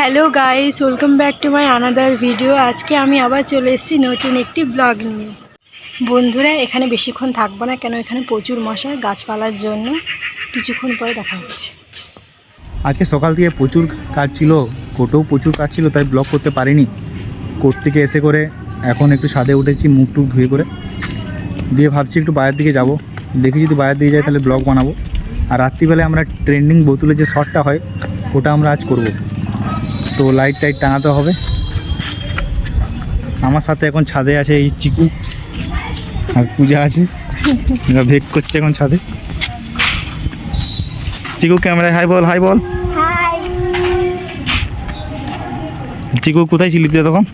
Hello guys, welcome back to my another video. আজকে আমি আবার চলে এসেছি নতুন একটি ব্লগ নিয়ে। বন্ধুরা, এখানে বেশিক্ষণ থাকব না, কেন এখানে প্রচুর মশা গাছপালার জন্য। কিছুক্ষণ পরে দেখা হচ্ছে। আজকে সকাল থেকে প্রচুর কাজ ছিল, কোর্টেও প্রচুর কাজ ছিল, তাই ব্লগ করতে পারিনি। কোর্ট থেকে এসে করে এখন একটু ছাদে উঠেছি, মুখ টুক ধুয়ে করে। দিয়ে ভাবছি একটু বাইরের দিকে যাব। দেখি যদি বাইরের দিকে যাই, তাহলে ব্লগ বানাবো। আর রাত্রিবেলায় আমরা ট্রেন্ডিং বোতলে যে শটটা হয়, ওটা আমরা আজ করব। তো লাইট টাইট টাঙাতে হবে। আমার সাথে এখন ছাদে আছে এই চিকু। আর পূজা আছে। এরা ভেক করছে এখন ছাদে। চিকু ক্যামেরায় হাই বল হাই বল। চিকু কোথায় ছিলি তুই তখন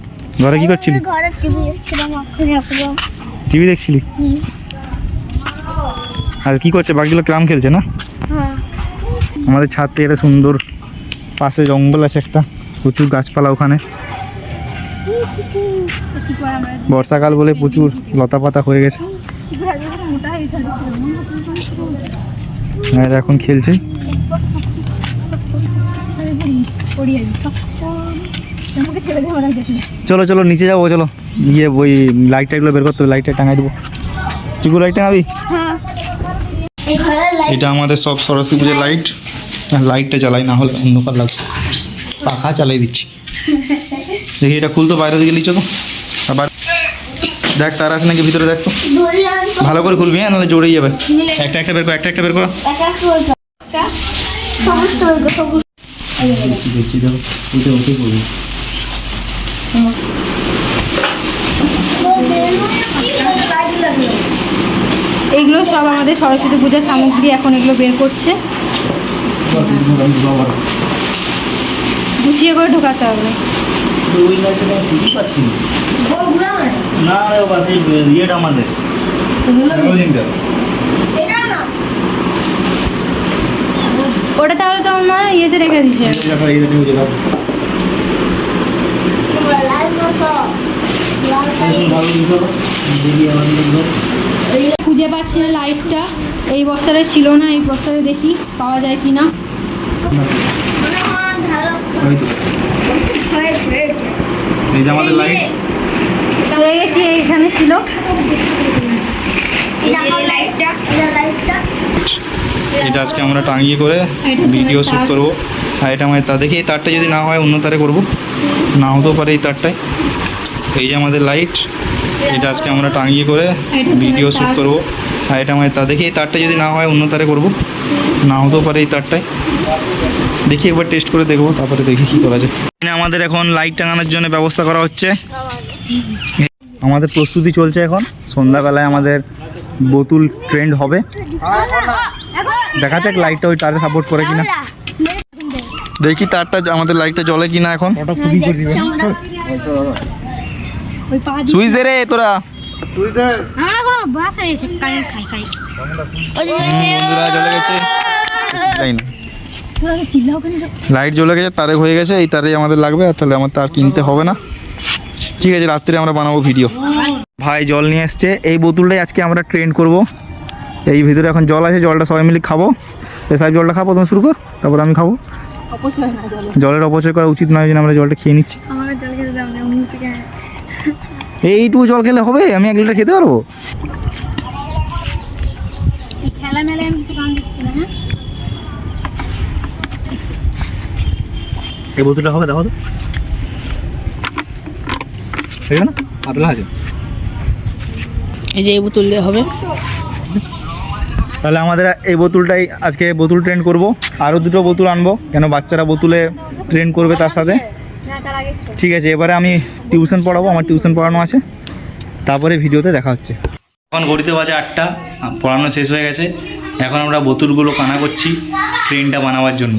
ঘরে কি করছিলি? টিভি দেখছিলি? আর কি করছে? বাকিগুলো ক্রাম খেলছে না? হ্যাঁ। আমাদের ছাদ থেকে একটা সুন্দর পাশে জঙ্গল আছে একটা। প্রচুর গাছপালা ওখানে। বর্ষাকাল বলে প্রচুর লতা পাতা হয়ে গেছে। আর এখন খেলছে। চলো চলো নিচে যাব চলো। গিয়ে ওই লাইট টাইটগুলো বের করতে হবে লাইটটা টাঙাই দেবো। চিকু লাইট টাঙাবি? এই ঘরে লাইট এটা আমাদের সব সরস্বতী পুজোর লাইট লাইটটা জ্বালাই না হলে অন্ধকার লাগছে পাখা চালাই দিচ্ছি। দেখি এটা খুলতো বাইরে দিকে লিচো তো। আবার দেখ তার আছে নাকি ভিতরে দেখ তো। ভালো করে খুলবি হ্যাঁ নাহলে জড়েই যাবে। একটা একটা বের কর একটা একটা বের কর। দেখছি দেখো করবি এইগুলো সব আমাদের সরস্বতী পূজার সামগ্রী এখন এগুলো বের করছে। গুছিয়ে করে ঢোকাতে হবে। ওই লাইটটা খুঁজে পাচ্ছি না ইয়েটা আমাদের। এটা ওটা তাহলে তো আমার মা ইয়েতে রেখে দিচ্ছে খুঁজে পাচ্ছি না লাইটটা এই বস্তাটা ছিল না এই বস্তাটা দেখি পাওয়া যায় কি না। এই যে আমাদের লাইট পেয়ে গেছি এখানে ছিল। এটা আজকে আমরা টাঙিয়ে করে ভিডিও শ্যুট করব। আর এটা আমাদের তা দেখি এই তারটা যদি না হয় অন্য তারে করব। না হতেও পারে এই তারটায়। এই যে আমাদের লাইট এটা আজকে আমরা টাঙিয়ে করে ভিডিও শ্যুট করব। আর এটা আমাদের তা দেখি এই তারটা যদি না হয় অন্য তারে করব। না হতেও পারে এই তারটায়। দেখি একবার টেস্ট করে দেখব তারপরে দেখি কী করা যায়। এখানে আমাদের এখন লাইট টাঙানোর জন্য ব্যবস্থা করা হচ্ছে। আমাদের প্রস্তুতি চলছে এখন সন্ধ্যাবেলায় আমাদের বোতুল ট্রেন্ড হবে। দেখা যাক লাইটটা ওই তারে সাপোর্ট করে কিনা। দেখি তারটা আমাদের লাইটটা জ্বলে কিনা এখন। ওই পা সুইচ দে রে তোরা। জ্বলে গেছে তাই না চিল্লাও কেন লাইট জ্বলে গেছে তারে হয়ে গেছে এই তারেই আমাদের লাগবে আর তাহলে আমার তার কিনতে হবে না। ঠিক আছে রাত্রে আমরা বানাবো ভিডিও ভাই জল নিয়ে এসছে এই বোতলটাই আজকে আমরা ট্রেন করব। এই ভিতরে এখন জল আছে জলটা সবাই মিলে খাব। পেশাব জলটা খাব তুমি শুরু কর তারপর আমি খাব। জলের অপচয় করা উচিত নয় যে আমরা জলটা খেয়ে নিচ্ছি। এইটুকু জল খেলে হবে? আমি এক লিটার খেতে পারব? খেলা মেলায় আমি কিছু কাম দিচ্ছি না হ্যাঁ এই বোতলটা হবে দেখো তো। ঠিক আছে না পাতলা আছে। এই যে এই বোতল দিয়ে হবে। তাহলে আমাদের এই বোতলটাই আজকে বোতল ট্রেন করব। আরও দুটো বোতল আনব কেন বাচ্চারা বোতলে ট্রেন করবে তার সাথে। ঠিক আছে এবারে আমি টিউশন পড়াবো আমার টিউশন পড়ানো আছে। তারপরে ভিডিওতে দেখা হচ্ছে। এখন ঘড়িতে বাজে আটটা পড়ানো শেষ হয়ে গেছে। এখন আমরা বোতলগুলো কানা করছি ট্রেনটা বানাবার জন্য।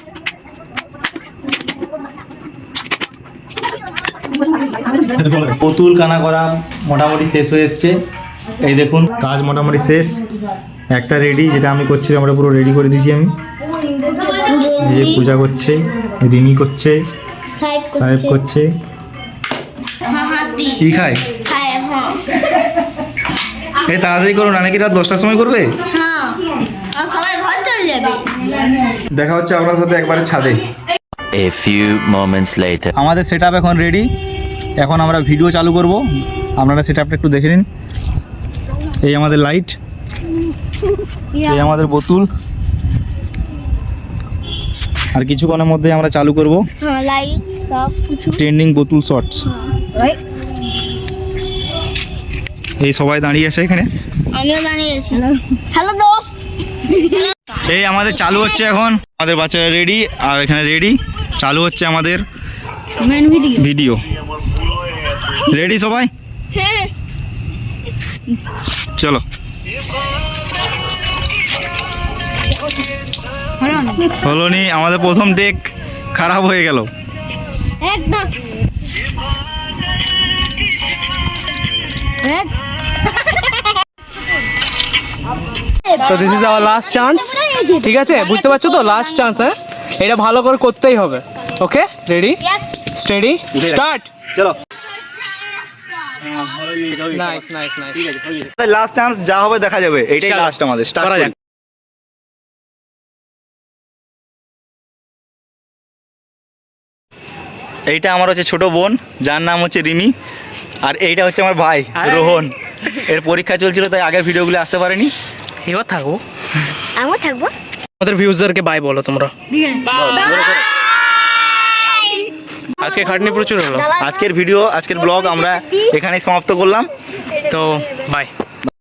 পুতুল কানা করা মোটামুটি শেষ হয়ে এসছে। এই দেখুন। কাজ মোটামুটি শেষ। একটা রেডি যেটা আমি করছি আমরা পুরো রেডি করে দিয়েছি আমি। এই যে পূজা করছে রিমি করছে সাহেব করছে। হাতি কি খায়? হ্যাঁ। এই তাড়াতাড়ি করুন নাকি রাত দশটার সময় করবে? হ্যাঁ। আর সবাই ঘর চলে যাবে। দেখা হচ্ছে আপনার সাথে একবারে ছাদে। A few moments later. আমাদের সেট আপ এখন রেডি এখন আমরা ভিডিও চালু করব। আপনারা সেটা আপটা একটু দেখে নিন। এই আমাদের লাইট। এই আমাদের বোতল। আর কিছুক্ষণের মধ্যে আমরা চালু করব। হ্যাঁ লাইট সব কিছু ট্রেন্ডিং বোতল শর্টস। এই সবাই দাঁড়িয়ে আছে এখানে। আমিও দাঁড়িয়ে আছি। হ্যালো দোস্ত। এই আমাদের চালু হচ্ছে এখন। আমাদের বাচ্চারা রেডি আর এখানে রেডি চালু হচ্ছে আমাদের। ভিডিও ভিডিও রেডি সবাই? হ্যাঁ। চলো। হলো নি? আমাদের প্রথম ডেক খারাপ হয়ে গেল। একদম। So this is our last chance ঠিক আছে? বুঝতে পারছ তো? লাস্ট চান্স হ্যাঁ? এটা ভালো করে করতেই হবে। ওকে রেডি স্টেডি স্টার্ট চলো nice nice nice last chance যা হবে দেখা যাবে এইটাই চলো। লাস্ট আমাদের। স্টার্ট করা যাক। এইটা আমার হচ্ছে ছোট বোন যার নাম হচ্ছে রিমি আর এইটা হচ্ছে আমার ভাই রোহন। এর পরীক্ষা চলছিল তাই আগের ভিডিওগুলো আসতে পারেনি। এবার থাকব। আমিও থাকব। আমাদের ভিউজারকে বাই বলো তোমরা। আজকে খাটনি প্রচুর হলো। আজকের ভিডিও আজকের ব্লগ আমরা এখানেই সমাপ্ত করলাম। তো বাই